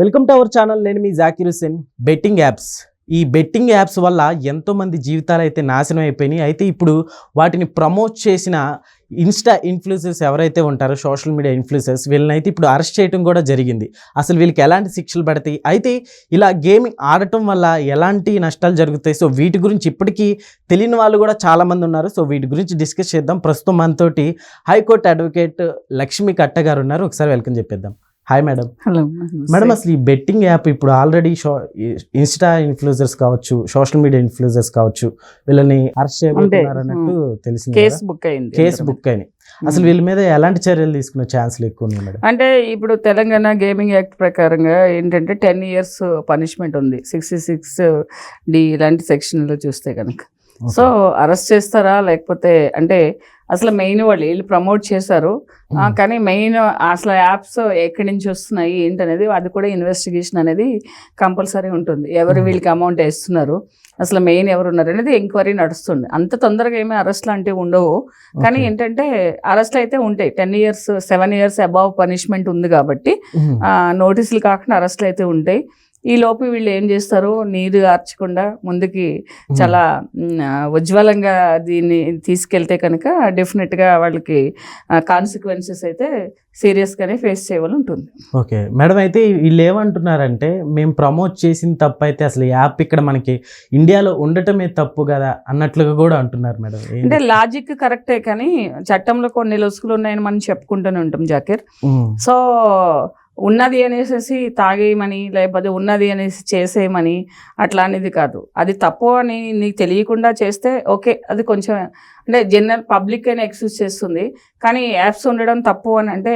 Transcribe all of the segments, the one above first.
Welcome to our channel నేను మీ Zakir Hussain betting apps ఈ బెట్టింగ్ యాప్స్ వల్ల ఎంతోమంది జీవితాలు అయితే నాశనం అయిపోయినాయి. అయితే ఇప్పుడు వాటిని ప్రమోట్ చేసిన ఇన్స్టా ఇన్ఫ్లుయెన్సర్స్ ఎవరైతే ఉంటారో సోషల్ మీడియా ఇన్ఫ్లుయెన్సర్స్ వీళ్ళని అయితే ఇప్పుడు అరెస్ట్ చేయడం కూడా జరిగింది. అసలు వీళ్ళకి ఎలాంటి శిక్షలు పడతాయి? అయితే ఇలా గేమింగ్ ఆడటం వల్ల ఎలాంటి నష్టాలు జరుగుతాయి? సో వీటి గురించి ఇప్పటికీ తెలియని వాళ్ళు కూడా చాలామంది ఉన్నారు. సో వీటి గురించి డిస్కస్ చేద్దాం. ప్రస్తుతం మనతోటి హైకోర్టు అడ్వకేట్ లక్ష్మీ కట్ట గారు ఉన్నారు. ఒకసారి వెల్కమ్ చెప్పేద్దాం. హాయ్ మేడం హలో మేడం అసలు ఈ బెట్టింగ్ యాప్ ఇప్పుడు ఆల్రెడీ షో ఇన్స్టా ఇన్ఫ్లుయెన్సర్స్ కావచ్చు సోషల్ మీడియా ఇన్ఫ్లుయెన్సర్స్ కావచ్చు వీళ్ళని అరెస్ట్ చేయబోతున్నారు అన్నట్టు తెలిసింది కేసు బుక్ అయింది కేసు బుక్ అయినాయి. అసలు వీళ్ళ మీద ఎలాంటి చర్యలు తీసుకునే ఛాన్సులు ఎక్కువ ఉన్నాయి మేడం అంటే ఇప్పుడు తెలంగాణ గేమింగ్ యాక్ట్ ప్రకారంగా ఏంటంటే టెన్ ఇయర్స్ పనిష్మెంట్ ఉంది. సిక్స్టీ సిక్స్ డి ఇలాంటి సెక్షన్లో చూస్తే కనుక సో అరెస్ట్ చేస్తారా? లేకపోతే అంటే అసలు మెయిన్ వాళ్ళు వీళ్ళు ప్రమోట్ చేశారు. కానీ మెయిన్ అసలు యాప్స్ ఎక్కడి నుంచి వస్తున్నాయి ఏంటనేది అది కూడా ఇన్వెస్టిగేషన్ అనేది కంపల్సరీ ఉంటుంది. ఎవరు. వీళ్ళకి అమౌంట్ వేస్తున్నారు? అసలు మెయిన్ ఎవరు ఉన్నారు అనేది ఎంక్వైరీ నడుస్తుంది. అంత తొందరగా ఏమీ అరెస్ట్ లాంటివి ఉండవు. కానీ. ఏంటంటే అరెస్ట్ అయితే ఉంటాయి. Ten years seven years above punishment ఉంది కాబట్టి నోటీసులు కాకుండా అరెస్ట్లు అయితే ఉంటాయి. ఈ లోపు వీళ్ళు ఏం చేస్తారు? నీరు ఆర్చకుండా ముందుకి చాలా ఉజ్వలంగా దీన్ని తీసుకెళ్తే కనుక డెఫినెట్గా వాళ్ళకి కాన్సిక్వెన్సెస్ అయితే సీరియస్గానే ఫేస్ చేయాలి ఉంటుంది. ఓకే. మేడం అయితే వీళ్ళు ఏమంటున్నారంటే మేము ప్రమోట్ చేసిన తప్పు అయితే అసలు యాప్ ఇక్కడ మనకి ఇండియాలో ఉండటమే తప్పు కదా అన్నట్లుగా కూడా అంటున్నారు మేడం? అంటే లాజిక్ కరెక్టే కానీ చట్టంలో కొన్ని లొసుకులు ఉన్నాయని మనం చెప్పుకుంటూనే ఉంటాం జాకిర్. సో ఉన్నది అనేసి తాగేయమని లేకపోతే ఉన్నది అనేసి చేసేయమని అట్లా అనేది కాదు. అది తప్పు అని నీకు తెలియకుండా చేస్తే ఓకే అది కొంచెం అంటే జనరల్ పబ్లిక్ అయినా ఎక్స్క్యూజ్ చేస్తుంది. కానీ యాప్స్ ఉండడం తప్పు అని అంటే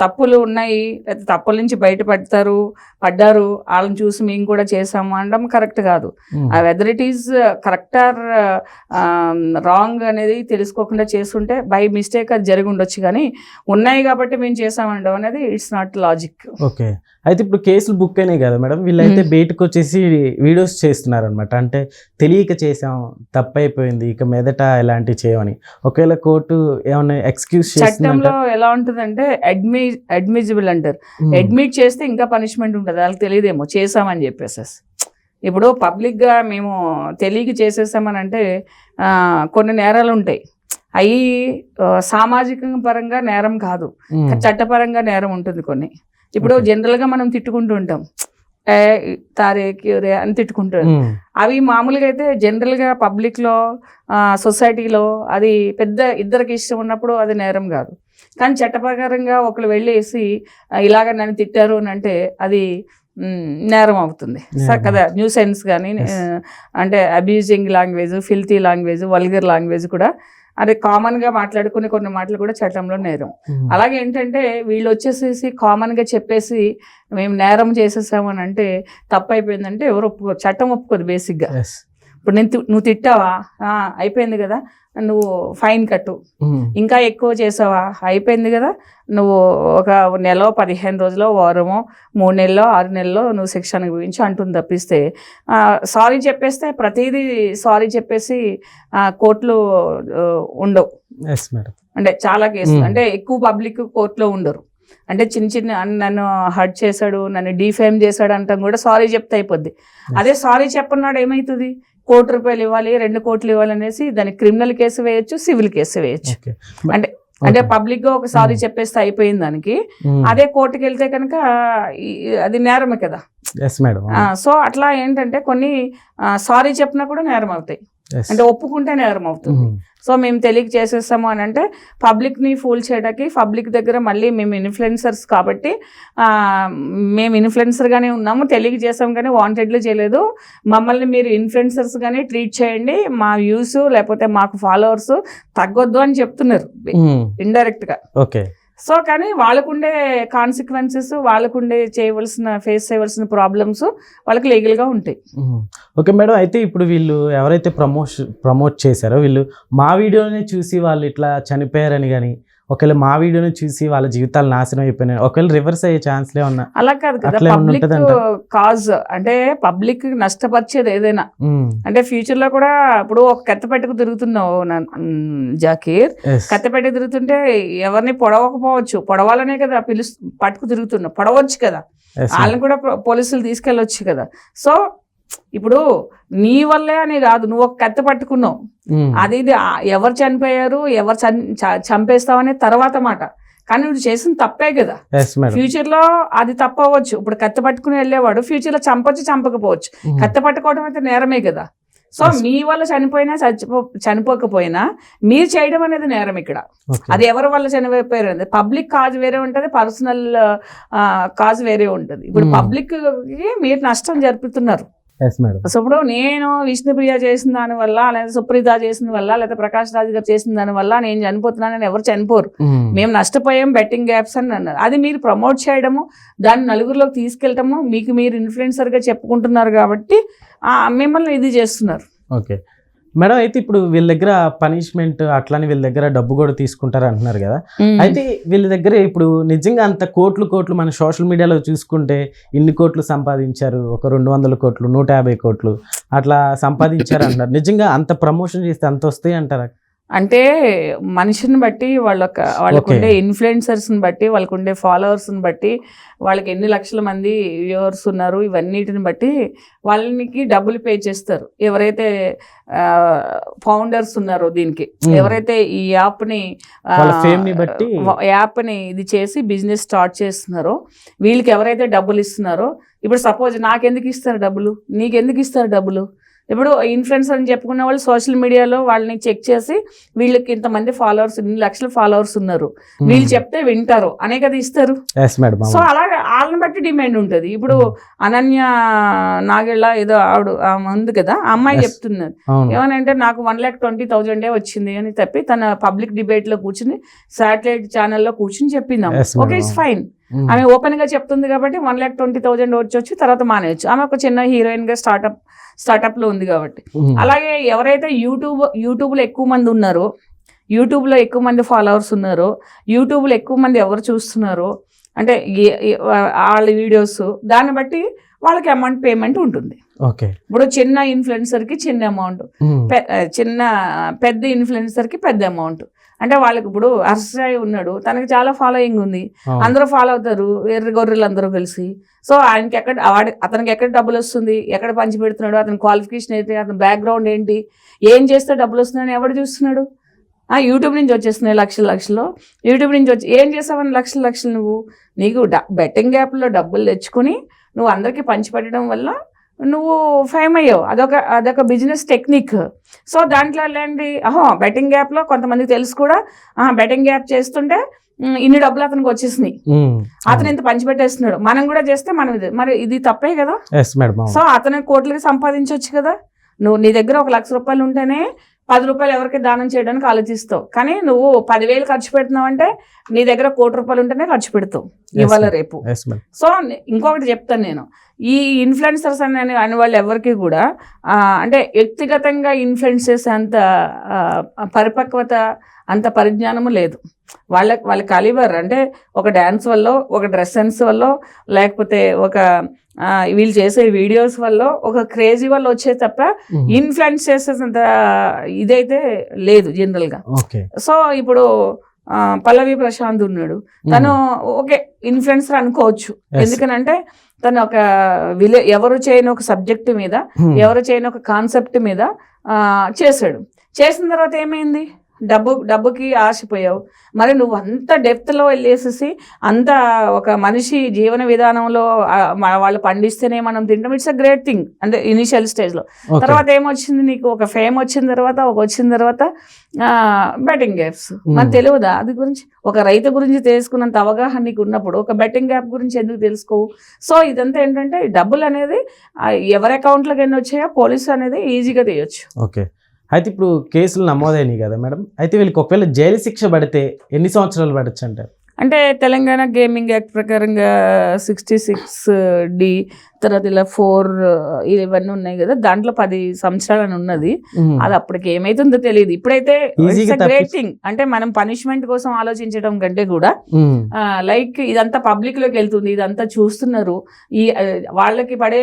తప్పులు ఉన్నాయి లేకపోతే తప్పుల నుంచి బయటపడతారు పడ్డారు వాళ్ళని చూసి మేము కూడా చేసాము అనడం కరెక్ట్ కాదు. Whether it is correct or wrong అనేది తెలుసుకోకుండా చేస్తుంటే బై మిస్టేక్ అది జరిగి ఉండొచ్చు. కానీ ఉన్నాయి కాబట్టి మేము చేసామండం అనేది ఇట్స్ నాట్ లాజిక్ ఓకే అయితే ఇప్పుడు కేసులు బుక్ అయినాయి కదా మేడం. వీళ్ళైతే మ్మ్. బయటకు వచ్చేసి వీడియోస్ చేస్తున్నారు అనమాట అంటే తెలియక చేసాం తప్పైపోయింది ఇక మీదట ఇలాంటివి చేయమని. ఒకవేళ కోర్టు ఏమైనా ఎక్స్క్యూజ్ చట్టంలో ఎలా ఉంటుందంటే అడ్మి అడ్మిజిబుల్ అంటారు. అడ్మిట్ చేస్తే ఇంకా పనిష్మెంట్ ఉంటుంది. వాళ్ళకి తెలియదేమో. చేసామని చెప్పేసి ఇప్పుడు పబ్లిక్గా మేము తెలియక చేసేసామని అంటే కొన్ని నేరాలు ఉంటాయి. అవి సామాజిక పరంగా నేరం కాదు. చట్టపరంగా నేరం ఉంటుంది కొన్ని. ఇప్పుడు. జనరల్గా మనం తిట్టుకుంటూ ఉంటాం. ఏ తారే క్యూరే అని తిట్టుకుంటాం అవి మామూలుగా అయితే జనరల్గా పబ్లిక్లో సొసైటీలో అది పెద్ద ఇద్దరికి ఇష్టం ఉన్నప్పుడు అది నేరం కాదు కానీ చట్టప్రకారంగా ఒకరు వెళ్ళేసి "ఆ, ఇలాగ నన్ను తిట్టారు అని అంటే అది నేరం అవుతుంది. కదా న్యూ సెన్స్ కానీ. అంటే abusing language filthy language vulgar language కూడా అది కామన్గా మాట్లాడుకునే కొన్ని మాటలు కూడా చట్టంలో నేరం. అలాగే ఏంటంటే వీళ్ళు వచ్చేసేసి కామన్గా చెప్పేసి మేము నేరం చేసేసాము అని అంటే తప్పు అయిపోయిందంటే ఎవరు ఒప్పుకో చట్టం ఒప్పుకోదు బేసిక్గా ఇప్పుడు నేను నువ్వు తిట్టావా? ఆ, అయిపోయింది కదా. నువ్వు ఫైన్ కట్టు. ఇంకా ఎక్కువ చేసావా? అయిపోయింది కదా. నువ్వు ఒక నెల పదిహేను రోజులో వారమో మూడు నెలలో ఆరు నెలల్లో నువ్వు శిక్షణ గురించి అంటుంది తప్పిస్తే సారీ చెప్పేస్తే ప్రతిదీ సారీ చెప్పేసి కోర్టులు ఉండవు. అంటే చాలా కేసులు. అంటే ఎక్కువ పబ్లిక్ కోర్టులో ఉండరు. అంటే చిన్న చిన్న నన్ను హర్ట్ చేశాడు నన్ను డిఫేమ్ చేశాడు అంటాం కూడా సారీ చెప్తే అయిపోద్ది. అదే సారీ చెప్పన్నాడు ఏమవుతుంది కోటి రూపాయలు ఇవ్వాలి రెండు కోట్లు ఇవ్వాలి అనేసి దానికి క్రిమినల్ కేసు వేయొచ్చు సివిల్ కేసు వేయొచ్చు. అంటే అంటే పబ్లిక్గా ఒక సారీ చెప్పేస్తే అయిపోయింది దానికి అదే కోర్టుకి వెళ్తే కనుక అది నేరమే కదా. సో అట్లా ఏంటంటే కొన్ని సారీ చెప్పినా కూడా నేరం అవుతాయి. అంటే ఒప్పుకుంటే నేరం అవుతుంది సో మేము తెలియక చేసేస్తాము అని అంటే పబ్లిక్ని ఫూల్ చేయడానికి పబ్లిక్ దగ్గర మళ్ళీ మేము ఇన్ఫ్లుయెన్సర్స్ కాబట్టి మేము ఇన్ఫ్లుయెన్సర్గానే ఉన్నాము తెలియక చేసాం కానీ వాంటెడ్లో చేయలేదు. మమ్మల్ని మీరు ఇన్ఫ్లుయెన్సర్స్గానే ట్రీట్ చేయండి మా వ్యూస్ లేకపోతే మాకు ఫాలోవర్స్ తగ్గొద్దు అని చెప్తున్నారు. ఇండైరెక్ట్గా ఓకే. సో కానీ వాళ్ళకుండే కాన్సిక్వెన్సెస్ వాళ్ళకుండే చేయవలసిన ఫేస్ చేయవలసిన ప్రాబ్లమ్స్ వాళ్ళకి లీగల్గా ఉంటాయి. ఓకే మేడం అయితే ఇప్పుడు వీళ్ళు ఎవరైతే ప్రమోష్ ప్రమోట్ చేశారో వీళ్ళు మా వీడియోని చూసి వాళ్ళు ఇట్లా చనిపోయారని కానీ ఒకవేళ మా వీడియోని చూసి వాళ్ళ జీవితాలు నాశనం అయిపోయినాయి. ఒకవేళ రివర్స్ అయ్యే ఛాన్స్లే ఉన్నా. అలా కాదు కదా పబ్లిక్? కాజ్ అంటే పబ్లిక్ నష్టపరిచేది ఏదైనా. అంటే ఫ్యూచర్లో కూడా ఇప్పుడు ఒక కత్తి పెట్టుకు తిరుగుతున్నావు జాకీర్. కత్తి పెట్టుకు తిరుగుతుంటే ఎవరిని పొడవకపోవచ్చు. పొడవాలనే కదా పిలుస్తు పట్టుకు తిరుగుతున్నావు పొడవచ్చు కదా. వాళ్ళని కూడా పోలీసులు తీసుకెళ్ళొచ్చు కదా. సో ఇప్పుడు నీ వల్లే అని కాదు నువ్వు ఒక కత్తి పట్టుకున్నావు. అది ఇది ఎవరు చనిపోయారు ఎవరు చంపేస్తావనే తర్వాత మాట కానీ నువ్వు చేసిన తప్పే కదా ఫ్యూచర్లో అది తప్పవచ్చు ఇప్పుడు కత్తి పట్టుకుని వెళ్ళేవాడు ఫ్యూచర్లో చంపొచ్చు చంపకపోవచ్చు. కత్తి పట్టుకోవడం అయితే నేరమే కదా సో. మీ వల్ల చనిపోయినా చచ్చిపో చనిపోకపోయినా మీరు చేయడం అనేది నేరం ఇక్కడ. అది ఎవరి వల్ల చనిపోయారు అనేది పబ్లిక్ కాజ్ వేరే ఉంటది పర్సనల్ కాజ్ వేరే ఉంటది ఇప్పుడు Hmm. పబ్లిక్ మీరు నష్టం జరుపుతున్నారు సో ఇప్పుడు నేను విష్ణుప్రియ చేసిన దాని వల్ల లేదా సుప్రీత చేసిన వల్ల లేదా ప్రకాష్ రాజ్ గారు చేసిన దాని వల్ల నేను చనిపోతున్నానని ఎవరు చనిపోరు. ఉమ్. మేము నష్టపోయాం బెట్టింగ్ యాప్స్ అని అన్నారు. అది మీరు ప్రమోట్ చేయడము దాన్ని నలుగురిలోకి తీసుకెళ్ళటము మీకు మీరు ఇన్ఫ్లుయెన్సర్గా చెప్పుకుంటున్నారు కాబట్టి ఆ, మిమ్మల్ని ఇది చేస్తున్నారు. ఓకే మేడం అయితే ఇప్పుడు వీళ్ళ దగ్గర పనిష్మెంట్ అట్లానే వీళ్ళ దగ్గర డబ్బు కూడా తీసుకుంటారు అంటున్నారు కదా. అయితే వీళ్ళ దగ్గర ఇప్పుడు నిజంగా అంత కోట్లు కోట్లు మన సోషల్ మీడియాలో చూసుకుంటే ఇన్ని కోట్లు సంపాదించారు ఒక రెండు వందల కోట్లు నూట యాభై కోట్లు అట్లా సంపాదించారు అంటున్నారు. నిజంగా అంత ప్రమోషన్ చేస్తే అంత వస్తాయి అంటారా? అంటే మనిషిని బట్టి వాళ్ళక వాళ్ళకు Okay. ఉండే ఇన్ఫ్లుయెన్సర్స్ని బట్టి వాళ్ళకు ఉండే ఫాలోవర్స్ని బట్టి వాళ్ళకి ఎన్ని లక్షల మంది వ్యూవర్స్ ఉన్నారు ఇవన్నిటిని బట్టి వాళ్ళకి డబ్బులు పే చేస్తారు ఎవరైతే ఫౌండర్స్ ఉన్నారో దీనికి. ఎవరైతే ఈ యాప్ని యాప్ని ఇది చేసి బిజినెస్ స్టార్ట్ చేస్తున్నారో వీళ్ళకి ఎవరైతే డబ్బులు ఇస్తున్నారో ఇప్పుడు సపోజ్ నాకెందుకు ఇస్తారు డబ్బులు నీకెందుకు ఇస్తారు డబ్బులు ఇప్పుడు ఇన్ఫ్లుయెన్సర్ అని చెప్పుకున్న వాళ్ళు సోషల్ మీడియాలో వాళ్ళని చెక్ చేసి వీళ్ళకి ఇంతమంది ఫాలోవర్స్ ఇన్ని లక్షల ఫాలోవర్స్ ఉన్నారు. వీళ్ళు చెప్తే వింటారు. అనే కదా ఇస్తారు సో అలాగే వాళ్ళని బట్టి డిమాండ్ ఉంటుంది. ఇప్పుడు అనన్య నాగెళ్ళ ఏదో ఆవిడ ఉంది కదా ఆ అమ్మాయి. చెప్తున్నారు. ఏమనంటే నాకు వన్ ల్యాక్ ట్వంటీ థౌజండే వచ్చింది అని చెప్పి తన పబ్లిక్ డిబేట్లో కూర్చుని శాటిలైట్ ఛానల్లో కూర్చుని చెప్పింది ఓకే. It's fine. ఆమె ఓపెన్గా చెప్తుంది కాబట్టి వన్ ల్యాక్ ట్వంటీ థౌజండ్ వచ్చి తర్వాత మానేయచ్చు. ఆమె ఒక చిన్న హీరోయిన్గా స్టార్ట్అప్ స్టార్ట్అప్లో ఉంది కాబట్టి. ఉమ్. అలాగే ఎవరైతే యూట్యూబ్ యూట్యూబ్లో ఎక్కువ మంది ఉన్నారో యూట్యూబ్లో ఎక్కువ మంది ఫాలోవర్స్ ఉన్నారో యూట్యూబ్లో ఎక్కువ మంది ఎవరు చూస్తున్నారో అంటే వాళ్ళ వీడియోస్ దాన్ని బట్టి వాళ్ళకి అమౌంట్ పేమెంట్ ఉంటుంది. ఓకే ఇప్పుడు చిన్న ఇన్ఫ్లుయెన్సర్కి చిన్న అమౌంట్ ఆ, చిన్న పెద్ద ఇన్ఫ్లుయెన్సర్కి పెద్ద అమౌంట్ అంటే వాళ్ళకి ఇప్పుడు హర్షాయి ఉన్నాడు తనకి చాలా ఫాలోయింగ్ ఉంది. అందరూ ఫాలో అవుతారు ఎర్ర గొర్రెలు అందరూ కలిసి. సో ఆయనకి ఎక్కడ వాడి అతనికి ఎక్కడ డబ్బులు వస్తుంది ఎక్కడ పంచి పెడుతున్నాడు అతని క్వాలిఫికేషన్ ఏంటి అతని బ్యాక్గ్రౌండ్ ఏంటి ఏం చేస్తే డబ్బులు వస్తున్నాయని ఎవడు చూస్తున్నాడు? ఆ యూట్యూబ్ నుంచి వచ్చేస్తున్నాయి లక్షల లక్షలు. యూట్యూబ్ నుంచి వచ్చి ఏం చేసావని లక్షల లక్షలు నువ్వు? నీకు బెట్టింగ్ యాప్లో డబ్బులు తెచ్చుకొని నువ్వు అందరికీ పంచిపెట్టడం వల్ల నువ్వు ఫేమ్ అయ్యావు. అదొక అదొక బిజినెస్ టెక్నిక్. సో దాంట్లో ఏంటి అహో బెట్టింగ్ యాప్లో కొంతమందికి తెలుసు కూడా బెట్టింగ్ యాప్ చేస్తుంటే ఇన్ని డబ్బులు అతనికి వచ్చేసినాయి. అతను ఇంత పంచిపెట్టేస్తున్నాడు మనం కూడా చేస్తే మనం ఇది మరి ఇది తప్పే కదా. సో అతను కోట్లకి సంపాదించవచ్చు కదా? నువ్వు నీ దగ్గర ఒక లక్ష రూపాయలు ఉంటేనే పది రూపాయలు ఎవరికి దానం చేయడానికి ఆలోచిస్తావు. కానీ నువ్వు పదివేలు ఖర్చు పెడుతున్నావు అంటే నీ దగ్గర కోటి రూపాయలు ఉంటేనే ఖర్చు పెడతావు ఇవాళ. రేపు. సో ఇంకొకటి చెప్తాను నేను. ఈ ఇన్ఫ్లుయెన్సర్స్ అని అనే వాళ్ళు ఎవరికి కూడా అంటే వ్యక్తిగతంగా ఇన్ఫ్లుయెన్స్ చేసే అంత పరిపక్వత అంత పరిజ్ఞానము లేదు. వాళ్ళ వాళ్ళ కాలిబర్ అంటే ఒక డ్యాన్స్ వల్ల ఒక డ్రెస్ సెన్స్ వల్ల లేకపోతే ఒక వీళ్ళు చేసే వీడియోస్ వల్ల ఒక క్రేజీ వల్ల వచ్చే తప్ప. ఇన్ఫ్లుయెన్స్ చేసేంత ఇదైతే లేదు జనరల్గా. ఓకే. సో ఇప్పుడు పల్లవి ప్రశాంత్ ఉన్నాడు. తను ఓకే ఇన్ఫ్లుయెన్సర్ అనుకోవచ్చు. ఎందుకనంటే తను ఒక విలే ఎవరు చేయని ఒక సబ్జెక్ట్ మీద. ఎవరు చేయని ఒక కాన్సెప్ట్ మీద ఆ, చేశాడు. చేసిన తర్వాత ఏమైంది? డబ్బు డబ్బుకి ఆశపోయావు. మరి నువ్వు అంత డెప్త్లో వెళ్ళేసేసి అంత ఒక మనిషి జీవన విధానంలో వాళ్ళు పండిస్తేనే మనం తింటాం. ఇట్స్ అ గ్రేట్ థింగ్ అంటే ఇనిషియల్ స్టేజ్లో. తర్వాత ఏమొచ్చింది నీకు? ఒక ఫేమ్ వచ్చిన తర్వాత ఒక వచ్చిన తర్వాత బెట్టింగ్ యాప్స్ Hmm. మనకు తెలియదా అది గురించి? ఒక రైతు గురించి తెలుసుకున్నంత అవగాహన నీకు ఉన్నప్పుడు ఒక బెట్టింగ్ యాప్ గురించి ఎందుకు తెలుసుకోవు? సో ఇదంతా ఏంటంటే డబ్బులు అనేది ఎవరి అకౌంట్లోకి ఎన్ని వచ్చాయో పోలీసు అనేది ఈజీగా తీయొచ్చు. ఓకే. అయితే ఇప్పుడు కేసులు నమోదైనాయి కదా మేడం. అయితే వీళ్ళకి ఒకవేళ జైలు శిక్ష పడితే ఎన్ని సంవత్సరాలు పడచ్చు అంటారు? అంటే తెలంగాణ గేమింగ్ యాక్ట్ ప్రకారంగా సిక్స్టీ సిక్స్ డి తర్వాత ఇలా ఫోర్ ఇవన్నీ ఉన్నాయి కదా. దాంట్లో పది సంవత్సరాలు అని ఉన్నది. అది అప్పటికి ఏమైతుందో తెలియదు. ఇప్పుడైతే గ్రేట్ థింగ్ అంటే మనం పనిష్మెంట్ కోసం ఆలోచించడం కంటే కూడా. లైక్ ఇదంతా పబ్లిక్లోకి వెళ్తుంది ఇదంతా చూస్తున్నారు. ఈ వాళ్ళకి పడే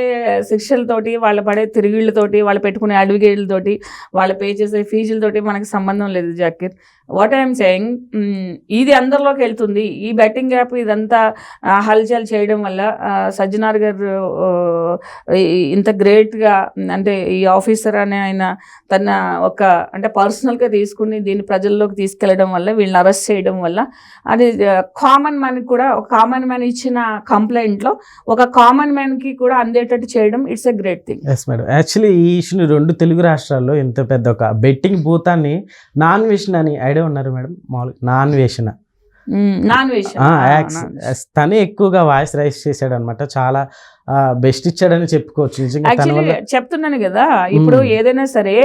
శిక్షలతోటి వాళ్ళ పడే తిరిగిళ్ళతోటి వాళ్ళు పెట్టుకునే అడ్వకేట్లతోటి వాళ్ళు పే చేసే ఫీజులతోటి మనకి సంబంధం లేదు జాకిర్. వాట్ ఐఎమ్ సెయింగ్ ఇది అందరిలోకి వెళ్తుంది. ఈ బెట్టింగ్ యాప్ ఇదంతా హల్చల్ చేయడం వల్ల సజ్జనార్ గారు ఇంత గ్రేట్గా అంటే ఈ ఆఫీసర్ అనే ఆయన తన ఒక అంటే పర్సనల్గా తీసుకుని దీన్ని ప్రజల్లోకి తీసుకెళ్ళడం వల్ల వీళ్ళని అరెస్ట్ చేయడం వల్ల అది కామన్ మ్యాన్కి కూడా ఒక కామన్ మ్యాన్ ఇచ్చిన కంప్లైంట్లో ఒక కామన్ మ్యాన్కి కూడా అందేటట్టు చేయడం it's a great thing yes madam actually ఈ ఇష్యూని రెండు తెలుగు రాష్ట్రాల్లో ఇంత పెద్ద ఒక బెట్టింగ్ భూతాన్ని నాన్ విషన్ అని ఐడియా ఉన్నారు మేడం. మామూలుగా నాన్ వెజ్ తనే ఎక్కువగా వాయిస్ రైస్ చేశాడు అనమాట చాలా బెస్ట్ ఇచ్చాడని చెప్పుకోవచ్చు. యాక్చువల్లీ వల్ల చెప్తున్నాను కదా ఇప్పుడు. ఏదైనా సరే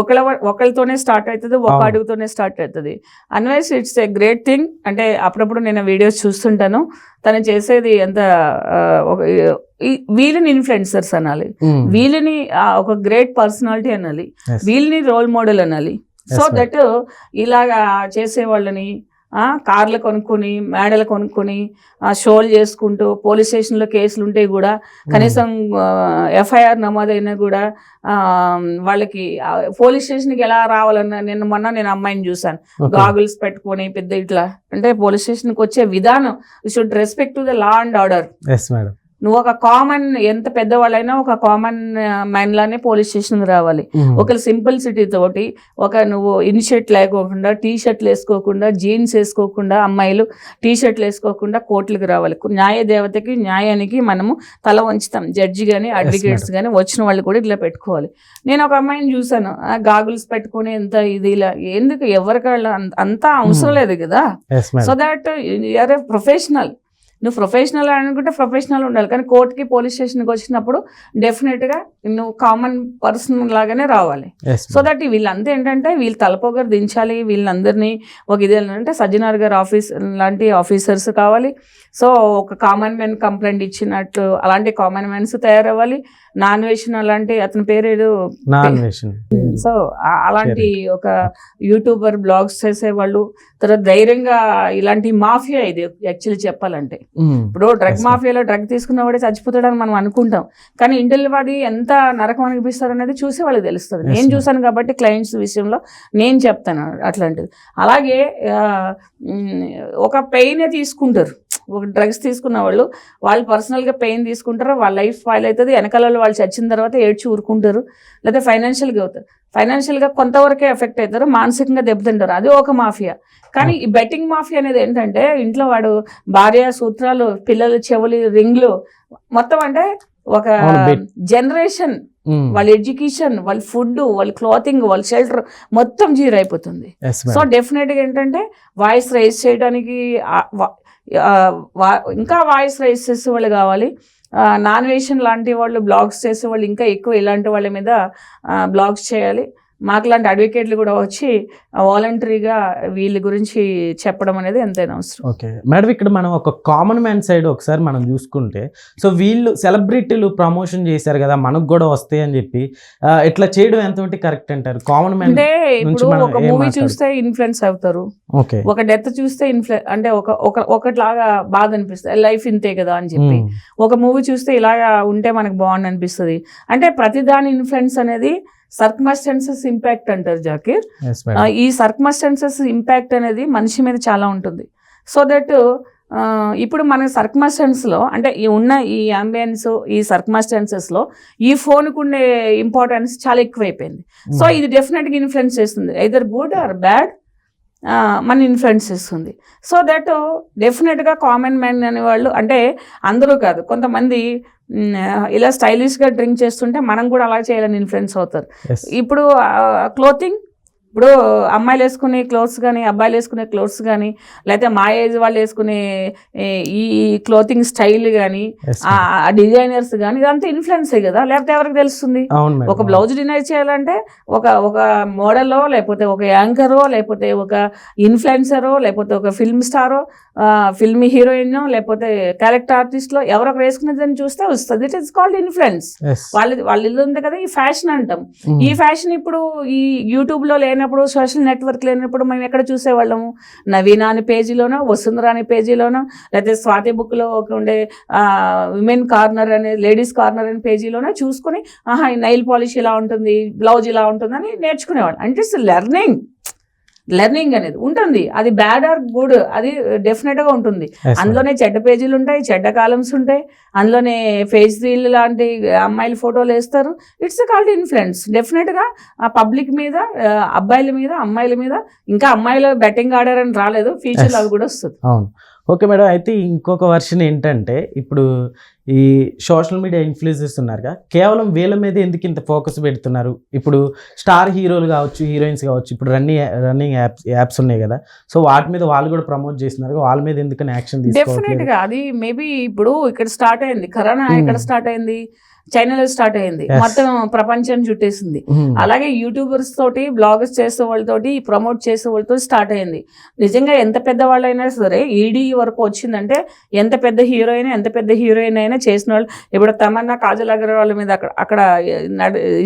ఒకళ్ళ ఒకళ్ళతోనే స్టార్ట్ అవుతుంది ఒక. అడుగుతోనే స్టార్ట్ అవుతుంది anyways it's a great thing అంటే అప్పుడప్పుడు నేను వీడియోస్ చూస్తుంటాను. తను చేసేది ఎంత వీళ్ళని ఇన్ఫ్లుయెన్సర్స్ అనాలి. వీళ్ళని ఒక గ్రేట్ పర్సనాలిటీ అనాలి. వీళ్ళని రోల్ మోడల్ అనాలి. సో. దట్ ఇలాగా చేసే వాళ్ళని ఆ, కార్లు కొనుక్కొని మేడలు కొనుక్కొని షోలు చేసుకుంటూ పోలీస్ స్టేషన్లో కేసులు ఉంటే కూడా కనీసం ఎఫ్ఐఆర్ నమోదైనా కూడా ఆ, వాళ్ళకి పోలీస్ స్టేషన్కి ఎలా రావాలన్న నిన్న మొన్న నేను అమ్మాయిని చూసాను Okay. గాగుల్స్ పెట్టుకొని పెద్ద ఇట్లా అంటే పోలీస్ స్టేషన్కి వచ్చే విధానం should respect to the law and order నువ్వు ఒక కామన్ ఎంత పెద్దవాళ్ళైనా ఒక కామన్ మ్యాన్ లానే పోలీస్ స్టేషన్కి రావాలి. ఒక సింపుల్ సిటీ తోటి ఒక నువ్వు ఇన్ షర్ట్ లేకోకుండా టీ షర్ట్లు వేసుకోకుండా జీన్స్ వేసుకోకుండా అమ్మాయిలు టీ షర్ట్లు వేసుకోకుండా కోర్టులకు రావాలి. న్యాయ దేవతకి న్యాయానికి మనము తల వంచుతాం. జడ్జి కానీ అడ్వకేట్స్ కానీ వచ్చిన వాళ్ళు కూడా ఇట్లా పెట్టుకోవాలి. నేను ఒక అమ్మాయిని చూసాను గాగుల్స్ పెట్టుకుని ఎంత ఇది ఇలా ఎందుకు ఎవరికి అంతా అవసరం. లేదు కదా? So that you're a professional నువ్వు ప్రొఫెషనల్ అనుకుంటే ప్రొఫెషనల్ ఉండాలి. కానీ కోర్టుకి పోలీస్ స్టేషన్కి వచ్చినప్పుడు డెఫినెట్గా నువ్వు కామన్ పర్సన్ లాగానే రావాలి. సో దట్ వీళ్ళంతా ఏంటంటే వీళ్ళు తలపోగరు దించాలి. వీళ్ళందరినీ ఒక ఇది అంటే సజ్జనార్ గారు ఆఫీస్ లాంటి ఆఫీసర్స్ కావాలి. సో ఒక కామన్ మ్యాన్ కంప్లైంట్ ఇచ్చినట్లు అలాంటి కామన్ మ్యాన్స్ తయారవ్వాలి. నాన్ వేషన్ అలాంటి అతని పేరు ఏదో నాన్ వేషన్ సో అలాంటి ఒక యూట్యూబర్ బ్లాగ్స్ చేసేవాళ్ళు. తర్వాత ధైర్యంగా ఇలాంటి మాఫియా ఇది యాక్చువల్లీ చెప్పాలంటే. ఇప్పుడు డ్రగ్. మాఫియాలో డ్రగ్ తీసుకున్నవాడే చచ్చిపోతాడని మనం అనుకుంటాం. కానీ ఇంటిల్ వాడి ఎంత నరకం అనిపిస్తారు అనేది చూసే వాళ్ళకి తెలుస్తుంది. నేను. చూసాను కాబట్టి క్లయింట్స్ విషయంలో నేను చెప్తాను అట్లాంటిది. అలాగే ఒక పెయిన్ తీసుకుంటారు. డ్రగ్స్ తీసుకున్న వాళ్ళు వాళ్ళు పర్సనల్గా పెయిన్ తీసుకుంటారు వాళ్ళ లైఫ్ ఫైల్ అవుతుంది. వెనకాల వాళ్ళు చచ్చిన తర్వాత ఏడ్చి ఊరుకుంటారు. లేదా ఫైనాన్షియల్గా అవుతారు. ఫైనాన్షియల్గా కొంతవరకే ఎఫెక్ట్ అవుతారు. మానసికంగా దెబ్బతింటారు. అది ఒక మాఫియా కానీ ఈ బెట్టింగ్ మాఫియా అనేది ఏంటంటే ఇంట్లో వాడు భార్య సూత్రాలు పిల్లలు చెవులు రింగ్లు మొత్తం అంటే ఒక జనరేషన్ వాళ్ళ ఎడ్యుకేషన్ వాళ్ళ ఫుడ్ వాళ్ళ క్లాతింగ్ వాళ్ళ షెల్టర్ మొత్తం జీరో అయిపోతుంది ఎస్ సో డెఫినెట్గా ఏంటంటే వాయిస్ రైజ్ చేయడానికి ఇంకా వాయిస్ రైజ్ చేసే వాళ్ళు కావాలి నాన్ వేషన్ లాంటి వాళ్ళు బ్లాగ్స్ చేసే వాళ్ళు ఇంకా ఎక్కువ ఇలాంటి వాళ్ళ మీద బ్లాగ్స్ చేయాలి. మాకు లాంటి అడ్వకేట్లు కూడా వచ్చి వాలంటరీగా వీళ్ళ గురించి చెప్పడం అనేది ఎంతైనా అవసరం. ఓకే. మేడం ఇక్కడ మనం ఒక కామన్ మ్యాన్ సైడ్ ఒకసారి మనం చూసుకుంటే సో వీళ్ళు సెలబ్రిటీలు ప్రమోషన్ చేశారు కదా మనకు కూడా వస్తాయి అని చెప్పి ఇట్లా చేయడం ఎంతవరకు కరెక్ట్ అంటారు? కామన్ మ్యాన్ అంటే ఇప్పుడు ఒక మూవీ చూస్తే ఇన్ఫ్లుయెన్స్ అవుతారు. ఓకే. ఒక డెత్ చూస్తే ఇన్ఫ్లు అంటే ఒక ఒక ఒకటిలాగా బాధ అనిపిస్తుంది. లైఫ్ ఇంతే కదా అని చెప్పి. ఒక మూవీ చూస్తే ఇలాగా ఉంటే మనకు బాగుంది అనిపిస్తుంది అంటే ప్రతిదాని ఇన్ఫ్లుయెన్స్ అనేది సర్కమస్టెన్సెస్ ఇంపాక్ట్ అంటారు జాకీర్. ఈ సర్కమస్టెన్సెస్ ఇంపాక్ట్ అనేది మనిషి మీద చాలా ఉంటుంది. సో దట్ ఇప్పుడు మన సర్కమస్టెన్స్లో అంటే ఈ ఉన్న ఈ అంబియన్స్ ఈ సర్కమస్టెన్సెస్లో ఈ ఫోన్కు ఉండే ఇంపార్టెన్స్ చాలా ఎక్కువైపోయింది. సో ఇది డెఫినెట్గా ఇన్ఫ్లుయెన్స్ చేస్తుంది. ఐదర్ గుడ్ ఆర్ బ్యాడ్ మన ఇన్ఫ్లుయెన్స్ చేస్తుంది. సో దట్ డెఫినెట్గా కామన్ మ్యాన్ అనేవాళ్ళు అంటే అందరూ కాదు కొంతమంది ఇలా స్టైలిష్గా డ్రింక్ చేస్తుంటే మనం కూడా అలా చేయాలని ఇన్ఫ్లుయెన్స్ అవుతారు. ఇప్పుడు క్లోతింగ్ ఇప్పుడు అమ్మాయిలు వేసుకునే క్లోత్స్ కానీ అబ్బాయిలు వేసుకునే క్లోత్స్ కానీ లేకపోతే మా ఏజ్ వాళ్ళు వేసుకునే ఈ క్లోతింగ్ స్టైల్ కానీ ఆ డిజైనర్స్ కానీ ఇదంతా ఇన్ఫ్లుయెన్సే కదా? లేకపోతే ఎవరికి తెలుస్తుంది? ఒక బ్లౌజ్ డిజైన్ చేయాలంటే ఒక ఒక మోడలో లేకపోతే ఒక యాంకరో లేకపోతే ఒక ఇన్ఫ్లుయెన్సరో లేకపోతే ఒక ఫిల్మ్ స్టారో ఫిల్మ్ హీరోయిన్ లేకపోతే క్యారెక్టర్ ఆర్టిస్ట్లో ఎవరో ఒకరు వేసుకునేదని చూస్తే వస్తుంది. It is called influence. వాళ్ళ వాళ్ళ ఇల్లు ఉంది కదా ఈ ఫ్యాషన్ అంటాం. ఈ ఫ్యాషన్ ఇప్పుడు ఈ యూట్యూబ్లో లేనప్పుడు సోషల్ నెట్వర్క్ లేనప్పుడు మేము ఎక్కడ చూసేవాళ్ళము? నవీన అనే పేజీలోనో వసుంధర అనే పేజీలోనో లేకపోతే స్వాతి బుక్లో ఒక ఉండే విమెన్ కార్నర్ అనే లేడీస్ కార్నర్ అనే పేజీలోనో చూసుకొని ఆహా నైల్ పాలిష్ ఇలా ఉంటుంది బ్లౌజ్ ఇలా ఉంటుంది అని నేర్చుకునేవాళ్ళు. అంటే ఇట్స్ లెర్నింగ్ లెర్నింగ్ అనేది ఉంటుంది. అది బ్యాడ్ ఆర్ గుడ్ అది డెఫినెట్గా ఉంటుంది. అందులోనే చెడ్డ పేజీలు ఉంటాయి చెడ్డ కాలమ్స్ ఉంటాయి. అందులోనే ఫేస్ రీల్ లాంటి అమ్మాయిల ఫోటోలు వేస్తారు. It's called influence. డెఫినెట్గా ఆ పబ్లిక్ మీద అబ్బాయిల మీద అమ్మాయిల మీద ఇంకా అమ్మాయిలు బెట్టింగ్ ఆడారని రాలేదు. Future Yes. అవి కూడా వస్తుంది. అవును. ఓకే మేడం అయితే ఇంకొక వర్షన్ ఏంటంటే ఇప్పుడు ఈ సోషల్ మీడియా ఇన్ఫ్లుయెన్సర్స్ ఉన్నారుగా. కేవలం వీళ్ళ మీద ఎందుకు ఇంత ఫోకస్ పెడుతున్నారు? ఇప్పుడు స్టార్ హీరోలు కావచ్చు హీరోయిన్స్ కావచ్చు ఇప్పుడు రన్నింగ్ రన్నింగ్ యాప్స్ యాప్స్ ఉన్నాయి కదా. సో వాటి మీద వాళ్ళు కూడా ప్రమోట్ చేస్తున్నారు వాళ్ళ మీద ఎందుకని యాక్షన్ డెఫినెట్ తీసుకోవట్లేదు గా. అది మేబీ ఇప్పుడు ఇక్కడ స్టార్ట్ అయింది. కరోనా. ఎక్కడ స్టార్ట్ అయింది? చైనాలో స్టార్ట్ అయింది. మొత్తం ప్రపంచం చుట్టేసింది. అలాగే యూట్యూబర్స్ తోటి బ్లాగర్స్ చేసే వాళ్ళతోటి ప్రమోట్ చేసే వాళ్ళతో స్టార్ట్ అయింది. నిజంగా ఎంత పెద్ద వాళ్ళైనా సరే ఈడీ వరకు వచ్చిందంటే ఎంత పెద్ద హీరోయిన్ ఎంత పెద్ద హీరోయిన్ అయినా చేసిన వాళ్ళు ఇప్పుడు తమన్నా కాజల్ అగర్వాల్ మీద అక్కడ అక్కడ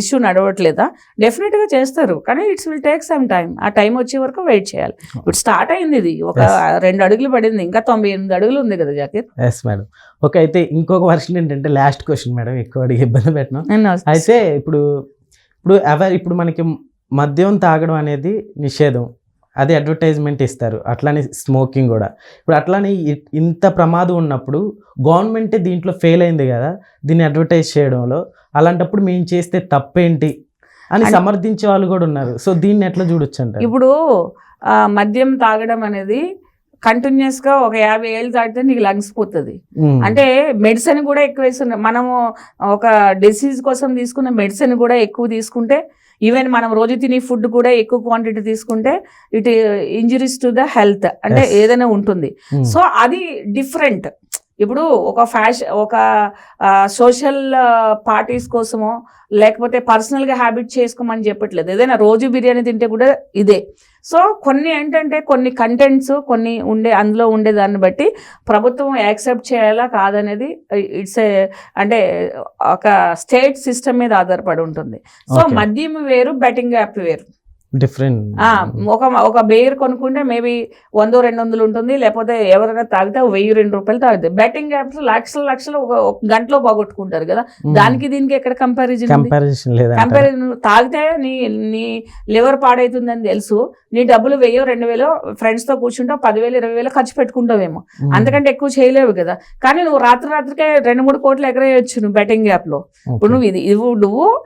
ఇష్యూ నడవట్లేదా? డెఫినెట్గా చేస్తారు. కానీ it's will take some time ఆ టైం వచ్చే వరకు వెయిట్ చేయాలి. ఇప్పుడు స్టార్ట్ అయింది ఇది. ఒక. రెండు అడుగులు పడింది. ఇంకా తొంభై ఎనిమిది అడుగులు ఉంది కదా జాకిర్? ఎస్ మేడం ఓకే అయితే ఇంకొక వర్షన్ ఏంటంటే లాస్ట్ క్వశ్చన్ మేడం ఎక్కువ అడిగి ఇబ్బంది పెట్టినాం. అయితే ఇప్పుడు ఇప్పుడు ఎవరు ఇప్పుడు మనకి మద్యం తాగడం అనేది నిషేధం. అది అడ్వర్టైజ్మెంట్ ఇస్తారు. అట్లానే స్మోకింగ్ కూడా. ఇప్పుడు అట్లానే ఇంత ప్రమాదం ఉన్నప్పుడు గవర్నమెంటే దీంట్లో ఫెయిల్ అయింది కదా దీన్ని అడ్వర్టైజ్ చేయడంలో అలాంటప్పుడు మేము చేస్తే తప్పేంటి అని సమర్థించే వాళ్ళు కూడా ఉన్నారు. సో దీన్ని ఎట్లా చూడొచ్చు అంటారు ఇప్పుడు మద్యం తాగడం అనేది కంటిన్యూస్గా ఒక యాభై ఏళ్ళు తాగితే నీకు లంగ్స్ పోతుంది. అంటే మెడిసిన్ కూడా ఎక్కువ వేస్తున్నారు. మనము ఒక డిసీజ్ కోసం తీసుకున్న మెడిసిన్ కూడా ఎక్కువ తీసుకుంటే ఈవెన్ మనం రోజు తినే ఫుడ్ కూడా ఎక్కువ క్వాంటిటీ తీసుకుంటే it injuries to the health అంటే. ఏదైనా ఉంటుంది. సో అది డిఫరెంట్ ఇప్పుడు ఒక ఫ్యాషన్ ఒక సోషల్ పార్టీస్ కోసమో లేకపోతే పర్సనల్గా హ్యాబిట్ చేసుకోమని చెప్పట్లేదు. ఏదైనా రోజు బిర్యానీ తింటే కూడా ఇదే. సో కొన్ని ఏంటంటే కొన్ని కంటెంట్స్ కొన్ని ఉండే అందులో ఉండే దాన్ని బట్టి ప్రభుత్వం యాక్సెప్ట్ చేయాలా కాదనేది ఇట్స్ ఏ అంటే ఒక స్టేట్ సిస్టమ్ మీద ఆధారపడి ఉంటుంది. సో. మద్యం వేరు బెట్టింగ్ యాప్ వేరు. డిఫరెంట్. ఆ, ఒక ఒక బేర్ కొనుక్కుంటే మేబీ వందో రెండు వందలు ఉంటుంది లేకపోతే ఎవరైనా తాగితే వెయ్యి రెండు రూపాయలు తాగుతాయి బెట్టింగ్ యాప్స్ లక్షలు లక్షలు ఒక గంటలో పోగొట్టుకుంటారు కదా. దానికి దీనికి ఎక్కడ కంపారిజన్ కంపారిజన్ లేదా కంపారిజన్ తాగితే నీ నీ లివర్ పాడైతుందని తెలుసు. నీ డబ్బులు వెయ్యో రెండు వేలో ఫ్రెండ్స్తో కూర్చుంటావు పదివేలు ఇరవై వేలు ఖర్చు పెట్టుకుంటావేమో. అంతకంటే ఎక్కువ చేయలేవు కదా. కానీ నువ్వు రాత్రి రాత్రికే రెండు మూడు కోట్లు ఎగరేయచ్చు నువ్వు బెట్టింగ్ యాప్లో. ఇప్పుడు నువ్వు ఇది నువ్వు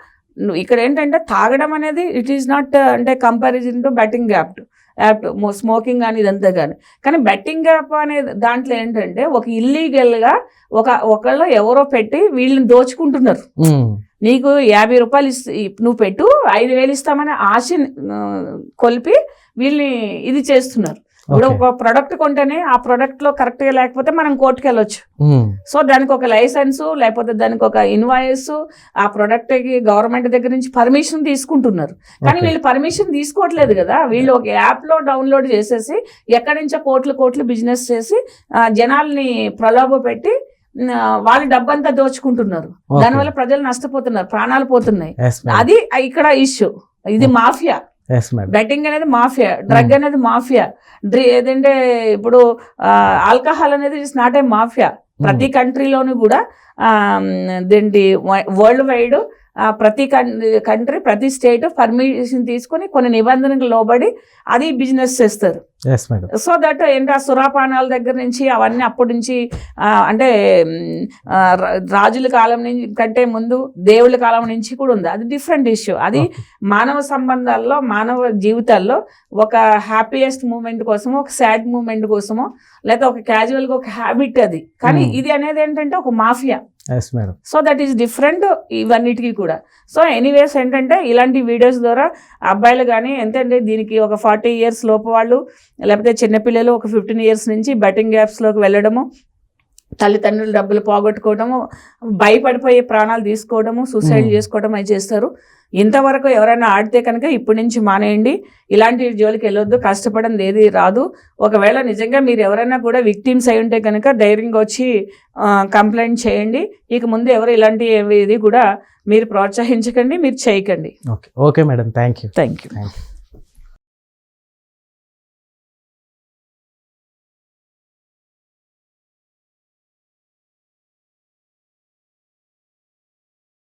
ఇక్కడ ఏంటంటే తాగడం అనేది ఇట్ ఈస్ నాట్ అంటే comparison to betting app app smoking కానీ ఇదంతా కానీ కానీ బెట్టింగ్ యాప్ అనే దాంట్లో ఏంటంటే ఒక ఇల్లీగల్గా ఒక ఒకళ్ళు ఎవరో పెట్టి వీళ్ళని దోచుకుంటున్నారు. నీకు యాభై రూపాయలు నువ్వు పెట్టు ఐదు వేలు ఇస్తామని ఆశ కొలిపి వీళ్ళని ఇది చేస్తున్నారు. ఇప్పుడు ఒక ప్రొడక్ట్ కొంటేనే ఆ ప్రొడక్ట్లో కరెక్ట్గా లేకపోతే మనం కోర్టుకి వెళ్ళొచ్చు. సో దానికి ఒక లైసెన్స్ లేకపోతే దానికి ఒక ఇన్వాయిస్ ఆ ప్రొడక్ట్కి గవర్నమెంట్ దగ్గర నుంచి పర్మిషన్ తీసుకుంటున్నారు. కానీ. వీళ్ళు పర్మిషన్ తీసుకోవట్లేదు కదా. వీళ్ళు ఒక యాప్లో డౌన్లోడ్ చేసేసి ఎక్కడి నుంచో కోట్లు కోట్లు బిజినెస్ చేసి జనాల్ని ప్రలోభ పెట్టి వాళ్ళ డబ్బంతా దోచుకుంటున్నారు. దానివల్ల ప్రజలు నష్టపోతున్నారు ప్రాణాలు పోతున్నాయి. అది ఇక్కడ ఇష్యూ ఇది మాఫియా మేడం బెట్టింగ్ అనేది మాఫియా డ్రగ్ అనేది మాఫియా డ్రి ఏదంటే ఇప్పుడు ఆల్కహాల్ అనేది ఇట్స్ నాట్ ఏ మాఫియా ప్రతి కంట్రీలోనూ కూడా దేంటి వరల్డ్ వైడ్ ప్రతి కంట్రీ ప్రతి స్టేట్ పర్మిషన్ తీసుకొని కొన్ని నిబంధనలకు లోబడి అది బిజినెస్ చేస్తారు. సో దట్ ఏంటి ఆ సురాపానాల దగ్గర నుంచి అవన్నీ అప్పటి నుంచి అంటే రాజుల కాలం నుంచి కంటే ముందు దేవుళ్ళ కాలం నుంచి కూడా ఉంది. అది డిఫరెంట్ ఇష్యూ. అది మానవ సంబంధాల్లో మానవ జీవితాల్లో ఒక హ్యాపీయెస్ట్ మూమెంట్ కోసమో ఒక సాడ్ మూమెంట్ కోసమో లేదా ఒక క్యాజువల్గా ఒక హ్యాబిట్ అది. కానీ Hmm. ఇది అనేది ఏంటంటే ఒక mafia. So that is different ఇవన్నిటికీ కూడా. సో ఎనీవేస్ ఏంటంటే ఇలాంటి వీడియోస్ ద్వారా అబ్బాయిలు కానీ ఎంతంటే దీనికి ఒక ఫార్టీ ఇయర్స్ లోపు వాళ్ళు లేకపోతే చిన్నపిల్లలు ఒక ఫిఫ్టీన్ ఇయర్స్ నుంచి బెట్టింగ్ యాప్స్లోకి వెళ్ళడము తల్లిదండ్రులు డబ్బులు పోగొట్టుకోవడము భయపడిపోయి ప్రాణాలు తీసుకోవడము సూసైడ్. చేసుకోవడం అవి చేస్తారు. ఇంతవరకు ఎవరైనా ఆడితే కనుక ఇప్పటి నుంచి మానేయండి. ఇలాంటి జోలికి వెళ్ళొద్దు కష్టపడింది ఏది రాదు. ఒకవేళ నిజంగా మీరు ఎవరైనా కూడా విక్టిమ్స్ అయి ఉంటే కనుక ధైర్యంగా వచ్చి కంప్లైంట్ చేయండి. ఇక ముందు ఎవరు ఇలాంటి ఏవి- ఇది కూడా మీరు ప్రోత్సహించకండి మీరు చేయకండి. Okay. Okay madam. Thank you thank you